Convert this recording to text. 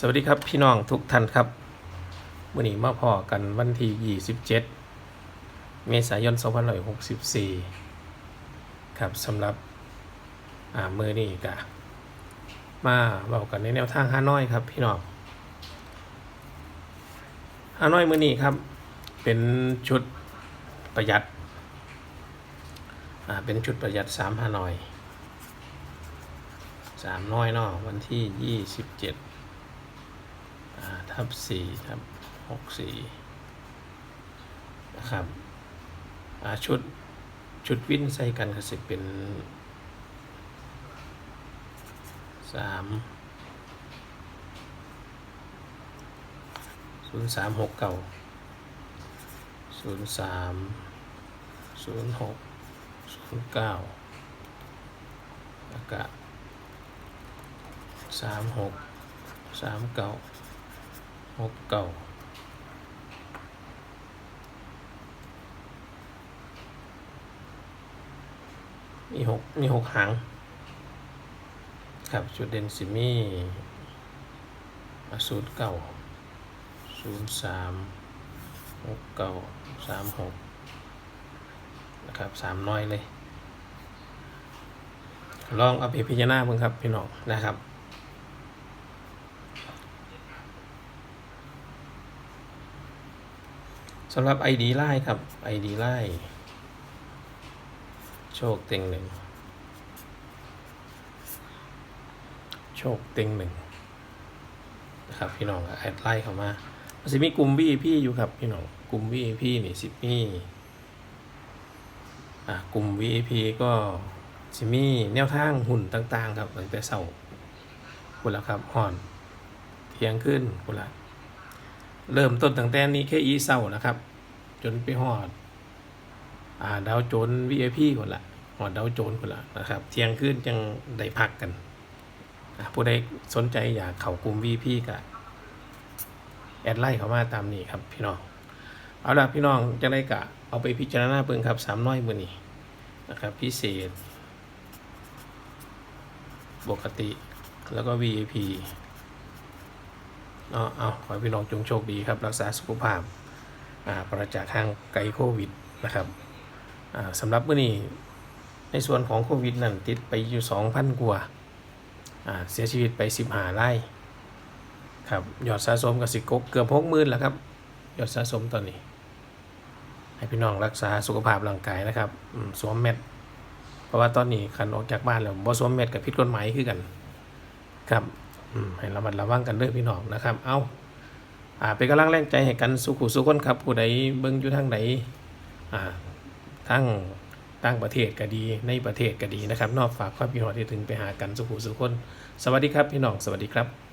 สวัสดีครับพี่น้องทุกท่านครับวันนี้มาพอกันวันที่ 27 เมษายน 2564 ครับสำหรับอ่ามือนี้กะมาเบากันในแนวทางฮานอยครับพี่น้องฮานอยมือนี้ครับ เป็นชุดประหยัดอ่าเป็นชุดประหยัด 3ฮานอย 3 น้อยเนาะวันที่ 27 ทับสี่ทับหกสี่นะครับชุดชุดวิ่นใส่กันก็สิเป็นสามศูนย์สามหกเก้าศูนย์สามศูนย์หกศูนย์เก้าแล้วก็สามหกสามเก้า หกเก้ามีหกมีหกหาง ครับ จุดเด่นสิมีศูนย์เก้าศูนย์สามหกเก้าสามหกนะครับสามน้อยเลย ลองเอาไปพิจารณาเบิ่งครับ พี่น้องนะครับ สำหรับ ID ไล่ครับ ID ไล่โชคเต็งหนึ่งโชคเต็งหนึ่งนะครับพี่น้องแอดไล่เข้ามามันจะมีกลุ่ม VIP อยู่ครับพี่น้องกลุ่ม VIP นี่สิมีอ่ากลุ่ม VIP ก็สิมีแนวทางหุ่นต่าง ๆ ครับตั้งแต่เสาร์คุณละครับห่อนเที่ยงขึ้นคุณละ เริ่มต้นตั้งแต่นี้แค่อีเศร้านะครับ จนไปหอด อ่าดาวโจน VIP ก่อนละหอดดาวโจนก่อนละนะครับ เที่ยงคืนจังได้พักกันผู้ใดสนใจอยากเข้ากลุ่ม VIP ก็แอดไลน์เข้ามาตามนี้ครับพี่น้องเอาละพี่น้องจะได้กะเอาไปพิจารณาเบิ่งครับสามน้อยมือนี้นะครับ พิเศษปกติแล้วก็ VIP เอาเอาขอให้พี่น้องจงโชคดีครับรักษาสุขภาพอ่าประจากทางไกลโควิดนะครับอ่าสำหรับเมื่อนี้ในส่วนของโควิดนั่นติดไปอยู่ 2,000 กว่าอ่าเสียชีวิตไป 15รายครับยอดสะสมกับสิกกเกือบหกหมื่นแล้วครับยอดสะสมตอนนี้ ให้พี่น้องรักษาสุขภาพร่างกายนะครับสวมแมสเพราะว่าตอนนี้คันออกจากบ้านแล้วบ่สวมแมสกับผิดกฎหมายคือกัน ครับ ให้ระมัดระวังกันเด้อพี่น้องนะครับ เอาอ่าเป็นกำลังแรงใจให้กันสุขุสุขคนครับ ผู้ใดเบิ่งอยู่ทางไหนอ่าทั้งต่างประเทศก็ดีในประเทศก็ดีนะครับ นอกฝากความพี่น้องที่ถึงไปหากันสุขุสุขคน สวัสดีครับพี่น้องสวัสดีครับ